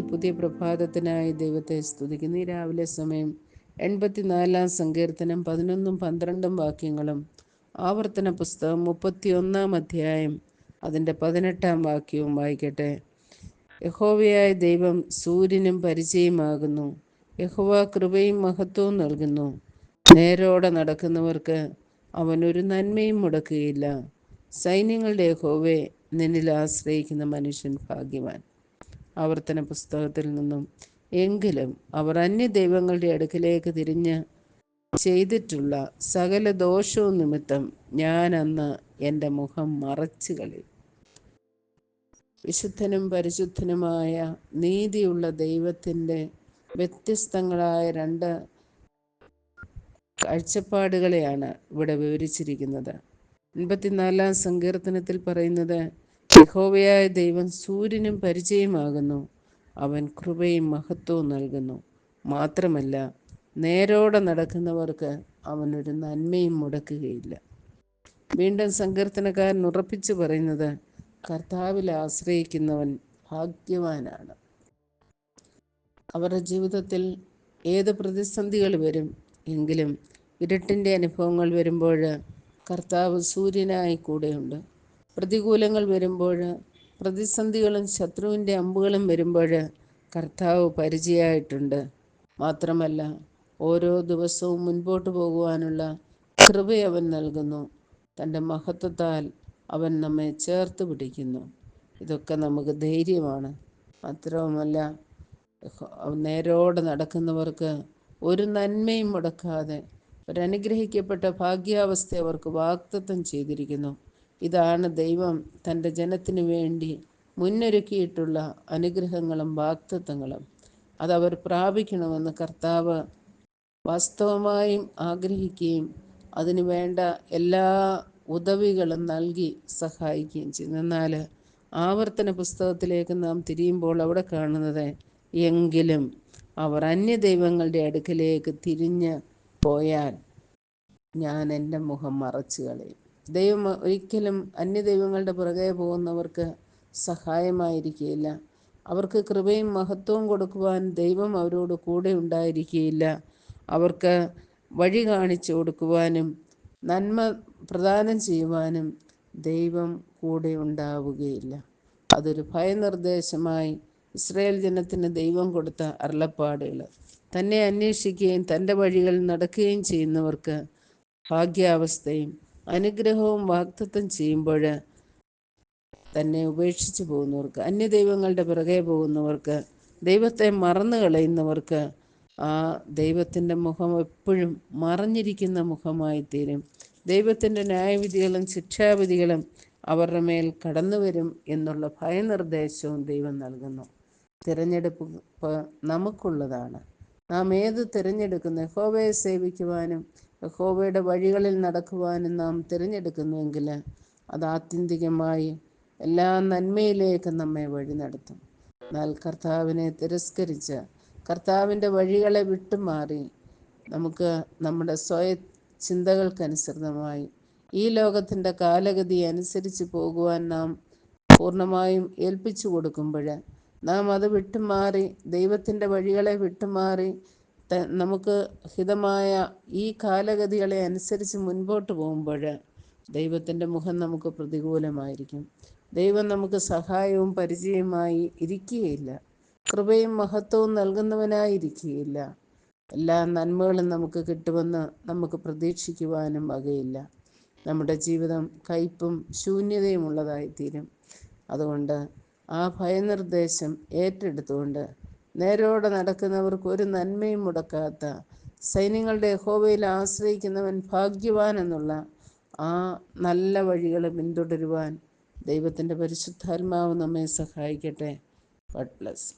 പുതിയ പ്രഭാതത്തിനായി ദൈവത്തെ സ്തുതിക്കുന്നു. ഈ രാവിലെ സമയം എൺപത്തിനാലാം സങ്കീർത്തനം പതിനൊന്നും പന്ത്രണ്ടും വാക്യങ്ങളും. ആവർത്തന പുസ്തകം മുപ്പത്തിയൊന്നാം അധ്യായം അതിന്റെ പതിനെട്ടാം വാക്യവും വായിക്കട്ടെ. യഹോവയായ ദൈവം സൂര്യനും പരിചയമാകുന്നു. യഹോവ കൃപയും മഹത്വവും നൽകുന്നു. നേരോടെ നടക്കുന്നവർക്ക് അവൻ ഒരു നന്മയും മുടക്കുകയില്ല. സൈന്യങ്ങളുടെ യഹോവെ നിന്നിൽ ആശ്രയിക്കുന്ന മനുഷ്യൻ ഭാഗ്യവാൻ. ആവർത്തന പുസ്തകത്തിൽ നിന്നും എങ്കിലും അവർ അന്യ ദൈവങ്ങളുടെ അടുക്കിലേക്ക് തിരിഞ്ഞ് ചെയ്തിട്ടുള്ള സകല ദോഷവും നിമിത്തം ഞാൻ അന്ന് എന്റെ മുഖം മറച്ചു കളി വിശുദ്ധനും പരിശുദ്ധനുമായ നീതിയുള്ള ദൈവത്തിന്റെ വ്യത്യസ്തങ്ങളായ രണ്ട് കാഴ്ചപ്പാടുകളെയാണ് ഇവിടെ വിവരിച്ചിരിക്കുന്നത്. എൺപത്തിനാലാം സങ്കീർത്തനത്തിൽ പറയുന്നത് യഹോവയായ ദൈവം സൂര്യനും പരിചയമാകുന്നു. അവൻ കൃപയും മഹത്വവും നൽകുന്നു. മാത്രമല്ല നേരോടെ നടക്കുന്നവർക്ക് അവനൊരു നന്മയും മുടക്കുകയില്ല. വീണ്ടും സങ്കീർത്തനക്കാരൻ ഉറപ്പിച്ചു പറയുന്നത് കർത്താവിൽ ആശ്രയിക്കുന്നവൻ ഭാഗ്യവാനാണ്. അവരുടെ ജീവിതത്തിൽ ഏത് പ്രതിസന്ധികൾ വരും? എങ്കിലും ഇരുട്ടിന്റെ അനുഭവങ്ങൾ വരുമ്പോൾ കർത്താവ് സൂര്യനായി കൂടെയുണ്ട്. പ്രതികൂലങ്ങൾ വരുമ്പോൾ പ്രതിസന്ധികളും ശത്രുവിന്റെ അമ്പുകളും വരുമ്പോൾ കർത്താവ് പരിചയമായിട്ടുണ്ട് മാത്രമല്ല ഓരോ ദിവസവും മുൻപോട്ട് പോകുവാനുള്ള കൃപ അവൻ നൽകുന്നു. തന്റെ മഹത്വത്താൽ അവൻ നമ്മെ ചേർത്ത് പിടിക്കുന്നു. ഇതൊക്കെ നമുക്ക് ധൈര്യമാണ്. മാത്രവുമല്ല നേരോടെ നടക്കുന്നവർക്ക് ഒരു നന്മയും മുടക്കാതെ ഒരനുഗ്രഹിക്കപ്പെട്ട ഭാഗ്യാവസ്ഥ അവർക്ക് വാക്തത്വം ചെയ്തിരിക്കുന്നു. ഇതാണ് ദൈവം തന്റെ ജനത്തിന് വേണ്ടി മുന്നൊരുക്കിയിട്ടുള്ള അനുഗ്രഹങ്ങളും വാക്തത്വങ്ങളും അതവർ പ്രാപിക്കണമെന്ന് കർത്താവ് വാസ്തവമായും ആഗ്രഹിക്കുകയും അതിനു വേണ്ട എല്ലാ ഉദവികളും നൽകി സഹായിക്കുകയും ചെയ്യുന്നു. എന്നാൽ ആവർത്തന പുസ്തകത്തിലേക്ക് നാം തിരിയുമ്പോൾ അവിടെ കാണുന്നത് എങ്കിലും അവർ അന്യദൈവങ്ങളുടെ അടുക്കലേക്ക് തിരിഞ്ഞ് പോയാൽ ഞാൻ എന്റെ മുഖം മറച്ചു കളയും. ദൈവം ഒരിക്കലും അന്യദൈവങ്ങളുടെ പുറകെ പോകുന്നവർക്ക് സഹായമായിരിക്കുകയില്ല. അവർക്ക് കൃപയും മഹത്വവും കൊടുക്കുവാൻ ദൈവം അവരോട് കൂടെ ഉണ്ടായിരിക്കുകയില്ല. അവർക്ക് വഴി കാണിച്ചു കൊടുക്കുവാനും നന്മ പ്രദാനം ചെയ്യുവാനും ദൈവം കൂടെ ഉണ്ടാവുകയില്ല. അതൊരു ഭയനിർദ്ദേശമായി ഇസ്രായേൽ ജനത്തിന് ദൈവം കൊടുത്ത അരുളപ്പാടുകൾ. തന്നെ അന്വേഷിക്കുകയും തന്റെ വഴികളിൽ നടക്കുകയും ചെയ്യുന്നവർക്ക് ഭാഗ്യാവസ്ഥയും അനുഗ്രഹവും വാക്തത്വം ചെയ്യുമ്പോൾ തന്നെ ഉപേക്ഷിച്ച് പോകുന്നവർക്ക് അന്യദൈവങ്ങളുടെ പിറകെ പോകുന്നവർക്ക് ദൈവത്തെ മറന്നു കളയുന്നവർക്ക് ആ ദൈവത്തിന്റെ മുഖം എപ്പോഴും മറഞ്ഞിരിക്കുന്ന മുഖമായി തീരും ദൈവത്തിന്റെ ന്യായവിധികളും ശിക്ഷാവിധികളും അവരുടെ മേൽ കടന്നു വരും എന്നുള്ള ഭയനിർദ്ദേശവും ദൈവം നൽകുന്നു. തിരഞ്ഞെടുപ്പ് നമുക്കുള്ളതാണ്. നാം ഏത് തിരഞ്ഞെടുക്കുന്ന? ഹോവയെ സേവിക്കുവാനും യഹോവയുടെ വഴികളിൽ നടക്കുവാനും നാം തിരഞ്ഞെടുക്കുന്നുവെങ്കിൽ അത് ആത്യന്തികമായി എല്ലാ നന്മയിലേക്കും നമ്മെ വഴി നടത്തും. എന്നാൽ കർത്താവിനെ തിരസ്കരിച്ച് കർത്താവിന്റെ വഴികളെ വിട്ടുമാറി നമുക്ക് നമ്മുടെ സ്വയ ചിന്തകൾക്കനുസൃതമായി ഈ ലോകത്തിന്റെ കാലഗതി അനുസരിച്ച് പോകുവാൻ നാം പൂർണമായും ഏൽപ്പിച്ചു കൊടുക്കുമ്പോൾ നാം അത് വിട്ടുമാറി ദൈവത്തിന്റെ വഴികളെ വിട്ടുമാറി നമുക്ക് ഹിതമായ ഈ കാലഗതികളെ അനുസരിച്ച് മുൻപോട്ട് പോകുമ്പോൾ ദൈവത്തിന്റെ മുഖം നമുക്ക് പ്രതികൂലമായിരിക്കും. ദൈവം നമുക്ക് സഹായവും പരിചയമായി ഇരിക്കുകയില്ല. കൃപയും മഹത്വവും നൽകുന്നവനായിരിക്കുകയില്ല. എല്ലാ നന്മകളും നമുക്ക് കിട്ടുമെന്ന് നമുക്ക് പ്രതീക്ഷിക്കുവാനും വകയില്ല. നമ്മുടെ ജീവിതം കയ്പും ശൂന്യതയും ഉള്ളതായിത്തീരും. അതുകൊണ്ട് ആ ഭയനിർദ്ദേശം ഏറ്റെടുത്തുകൊണ്ട് നേരോടെ നടക്കുന്നവർക്ക് ഒരു നന്മയും മുടക്കാത്ത സൈന്യങ്ങളുടെ യഹോവയിൽ ആശ്രയിക്കുന്നവൻ ഭാഗ്യവാൻ എന്നുള്ള ആ നല്ല വഴികൾ പിന്തുടരുവാൻ ദൈവത്തിന്റെ പരിശുദ്ധാത്മാവ് നമ്മെ സഹായിക്കട്ടെ. ഗഡ് ബ്ലസ്